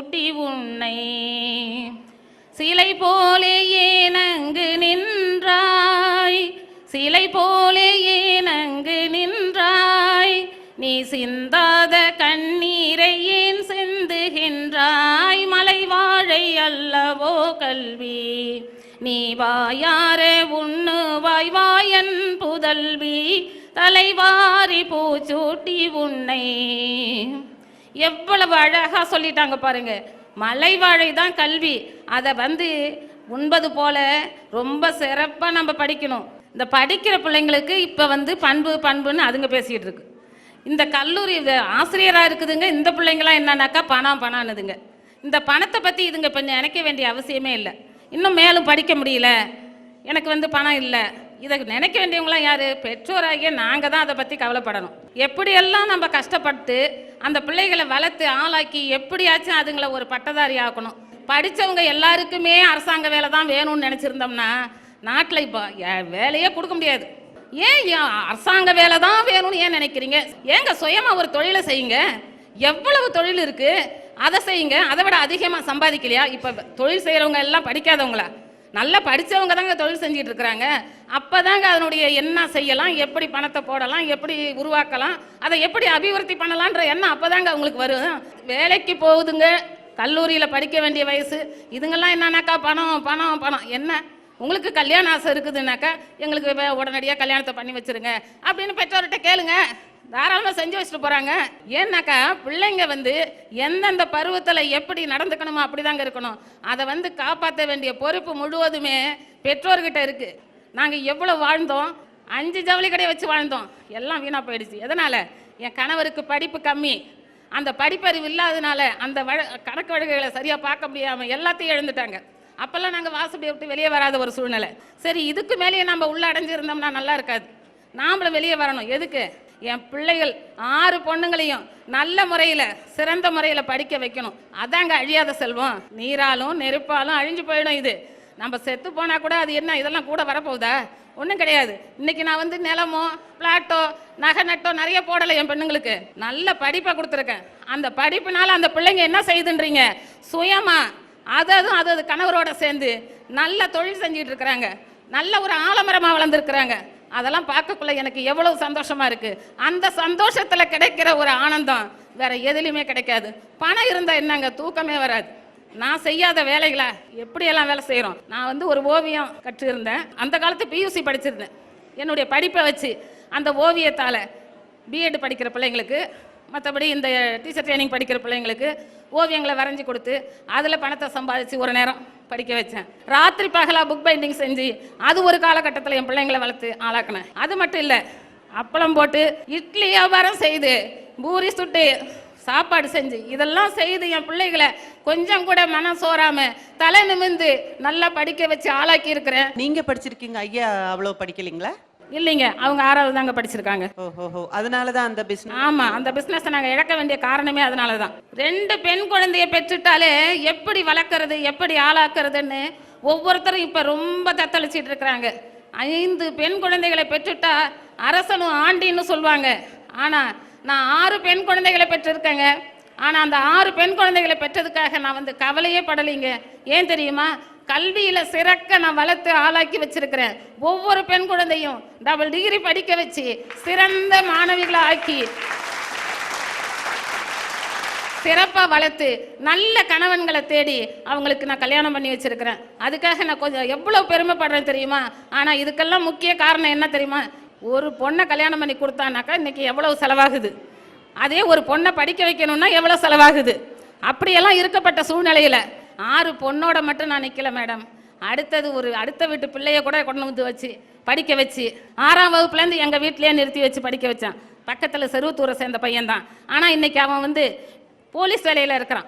பூச்சூட்டி உன்னை. சிலை போலே ஏனங்கு நின்றாய்? சிலை போலே ஏனங்கு நின்றாய்? நீ சிந்தாத கண்ணீரை ஏன் சிந்துகின்றாய்? மலை வாழை அல்லவோ கல்வி? நீ வாயார உண்ணு வாய் வாயன் புதல்வி. தலைவாரி பூச்சூட்டி உன்னை. எவ்வளவு அழகாக சொல்லிட்டாங்க பாருங்க. மலை வாழை தான் கல்வி. அதை வந்து உண்பது போல ரொம்ப சிறப்பாக நம்ம படிக்கணும். இந்த படிக்கிற பிள்ளைங்களுக்கு இப்போ வந்து பண்பு பண்புன்னு அதுங்க பேசிகிட்டு இருக்கு. இந்த கல்லூரி ஆசிரியராக இருக்குதுங்க. இந்த பிள்ளைங்களாம் என்னன்னாக்கா பணம் பணம்னுதுங்க. இந்த பணத்தை பற்றி இதுங்க இப்போ நினைக்க வேண்டிய அவசியமே இல்லை. இன்னும் மேலும் படிக்க முடியல. எனக்கு வந்து பணம் இல்லை. இதை நினைக்க வேண்டியவங்களாம் யார்? பெற்றோராகிய நாங்கள் தான் அதை பற்றி கவலைப்படணும். எப்படியெல்லாம் நம்ம கஷ்டப்பட்டு அந்த பிள்ளைகளை வளர்த்து ஆளாக்கி எப்படியாச்சும் அதுங்களை ஒரு பட்டதாரி ஆக்கணும். படித்தவங்க எல்லாருக்குமே அரசாங்க வேலை தான் வேணும்னு நினச்சிருந்தோம்னா நாட்டில் இப்போ வேலையே கொடுக்க முடியாது. ஏன் அரசாங்க வேலை தான் வேணும்னு ஏன் நினைக்கிறீங்க? ஏங்க சுயமாக ஒரு தொழிலை செய்யுங்க. எவ்வளவு தொழில் இருக்குது அதை செய்யுங்க. அதை விட அதிகமாக சம்பாதிக்கலையா? இப்போ தொழில் செய்கிறவங்க எல்லாம் படிக்காதவங்களா? நல்லா படித்தவங்க தாங்க தொழில் செஞ்சுட்டு இருக்கிறாங்க அப்போ தாங்க அதனுடைய என்ன செய்யலாம் எப்படி பணத்தை போடலாம் எப்படி உருவாக்கலாம் அதை எப்படி அபிவிருத்தி பண்ணலான்ற எண்ணம் அப்போ தாங்க அவங்களுக்கு வரும். வேலைக்கு போகுதுங்க கல்லூரியில் படிக்க வேண்டிய வயசு இதுங்கெல்லாம் என்னன்னாக்கா பணம் பணம் பணம். என்ன? உங்களுக்கு கல்யாண ஆசை இருக்குதுன்னாக்கா எங்களுக்கு வே- உடனடியாக கல்யாணத்தை பண்ணி வச்சிருங்க. அப்படின்னு பெற்றோர்கிட்ட கேளுங்க. தாராளமாக செஞ்சு வச்சுட்டு போகிறாங்க ஏன்னாக்கா பிள்ளைங்க வந்து எந்தெந்த பருவத்தில் எப்படி நடந்துக்கணுமோ அப்படிதாங்க இருக்கணும். அதை வந்து காப்பாற்ற வேண்டிய பொறுப்பு முழுவதுமே பெற்றோர்கிட்ட இருக்குது நாங்கள் எவ்வளோ வாழ்ந்தோம்? அஞ்சு ஜவுளி கடையை வச்சு வாழ்ந்தோம். எல்லாம் வீணாக போயிடுச்சு. எதனால்? என் கணவருக்கு படிப்பு கம்மி. அந்த படிப்பறிவு இல்லாதனால அந்த வழ கணக்கு வழக்குகளை சரியாக பார்க்க முடியாமல் எல்லாத்தையும் எழுந்துட்டாங்க அப்போல்லாம் நாங்கள் வாசப்படியை விட்டு வெளியே வராத ஒரு சூழ்நிலை. சரி இதுக்கு மேலேயே நம்ம உள்ளே அடைஞ்சிருந்தோம்னா நல்லா இருக்காது. நாமளும் வெளியே வரணும். எதுக்கு? என் பிள்ளைகள் ஆறு பொண்ணுங்களையும் நல்ல முறையில் சிறந்த முறையில் படிக்க வைக்கணும். அதாங்க அழியாத செல்வம். நீராலும் நெருப்பாலும் அழிஞ்சு போயிடும் இது. நம்ம செத்து போனால் கூட அது என்ன? இதெல்லாம் கூட வரப்போகுதா? ஒன்றும் கிடையாது. இன்னைக்கு நான் வந்து நிலமோ பிளாட்டோ நகை நட்டோ நிறைய போடலை என் பெண்ணுங்களுக்கு. நல்ல படிப்பை கொடுத்துருக்கேன். அந்த படிப்புனால அந்த பிள்ளைங்க என்ன செய்யுதுன்றீங்க? சுயமா அததும் அது அது கணவரோட சேர்ந்து நல்ல தொழில் செஞ்சுட்டு இருக்கிறாங்க. நல்ல ஒரு ஆலமரமாக வளர்ந்துருக்குறாங்க. அதெல்லாம் பார்க்கக்குள்ள எனக்கு எவ்வளவு சந்தோஷமா இருக்கு. அந்த சந்தோஷத்துல கிடைக்கிற ஒரு ஆனந்தம் வேற எதுலையுமே கிடைக்காது. பணம் இருந்தா என்னங்க? தூக்கமே வராது. நான் செய்யாத வேலைகளா எப்படியெல்லாம் வேலை செய்கிறோம் நான் வந்து ஒரு ஓவியம் கற்றிருந்தேன். அந்த காலத்து பியூசி படிச்சிருந்தேன். என்னுடைய படிப்பை வச்சு அந்த ஓவியத்தால் பிஎட் படிக்கிற பிள்ளைங்களுக்கு மற்றபடி இந்த டீச்சர் ட்ரைனிங் படிக்கிற பிள்ளைங்களுக்கு ஓவியங்களை வரைஞ்சி கொடுத்து அதில் பணத்தை சம்பாதிச்சு ஒரு நேரம் படிக்க வச்சேன். ராத்திரி பகலா புக் பைண்டிங் செஞ்சு அது ஒரு காலகட்டத்தில் என் பிள்ளைங்களை வளர்த்து ஆளாக்கினேன். அது மட்டும் இல்லை அப்பளம் போட்டு இட்லி வியாபாரம் செய்து பூரி சுட்டு சாப்பாடு செஞ்சு இதெல்லாம் செய்து என் பிள்ளைகளை கொஞ்சம் கூட மனம் சோறாம தலை நிமிந்து நல்லா படிக்க வச்சு ஆளாக்கி இருக்கிறேன். நீங்க படிச்சிருக்கீங்க ஐயா அவ்வளோ படிக்கலீங்களா? இல்லைங்க அவங்க ஆறாவது தாங்க படிச்சிருக்காங்க. ஓஹோஹோ அதனாலதான் அந்த பிசினஸ் ஆமா அந்த பிசினஸ் நாங்க இழக்க வேண்டிய காரணமே அதனால தான் ரெண்டு பெண் குழந்தைய பெற்றுட்டாலே எப்படி வளர்க்கறது எப்படி ஆளாக்குறதுன்னு ஒவ்வொருத்தரும் இப்ப ரொம்ப தத்தளிச்சிட்டு இருக்கிறாங்க. ஐந்து பெண் குழந்தைகளை பெற்றுட்டா அரசனும் ஆண்டின்னு சொல்லுவாங்க. ஆனா நான் ஆறு பெண் குழந்தைகளை பெற்றிருக்கேங்க. ஆனால் அந்த ஆறு பெண் குழந்தைகளை பெற்றதுக்காக நான் வந்து கவலையே படலைங்க. ஏன் தெரியுமா? கல்வியில் சிறக்க நான் வளர்த்து ஆளாக்கி வச்சிருக்கிறேன். ஒவ்வொரு பெண் குழந்தையும் டபுள் டிகிரி படிக்க வச்சு சிறந்த மாணவிகளை ஆக்கி சிறப்பாக வளர்த்து நல்ல கணவன்களை தேடி அவங்களுக்கு நான் கல்யாணம் பண்ணி வச்சிருக்கிறேன். அதுக்காக நான் கொஞ்சம் எவ்வளோ பெருமைப்படுறேன் தெரியுமா? ஆனால் இதுக்கெல்லாம் முக்கிய காரணம் என்ன தெரியுமா? ஒரு பொண்ணை கல்யாணம் பண்ணி கொடுத்தானாக்கா இன்னைக்கு எவ்வளவு செலவாகுது? அதே ஒரு பொண்ணை படிக்க வைக்கணும்னா எவ்வளோ செலவாகுது? அப்படியெல்லாம் இருக்கப்பட்ட சூழ்நிலையில் ஆறு பொண்ணோட மட்டும் நான் நிற்கல மேடம். அடுத்தது ஒரு அடுத்த வீட்டு பிள்ளைய கூட கொண்டு வந்து வச்சு படிக்க வச்சு ஆறாம் வகுப்புலேருந்து எங்கள் வீட்டிலேயே நிறுத்தி வச்சு படிக்க வச்சான். பக்கத்தில் செருவத்தூரை சேர்ந்த பையன்தான். ஆனால் இன்றைக்கி அவன் வந்து போலீஸ் வேலையில் இருக்கிறான்.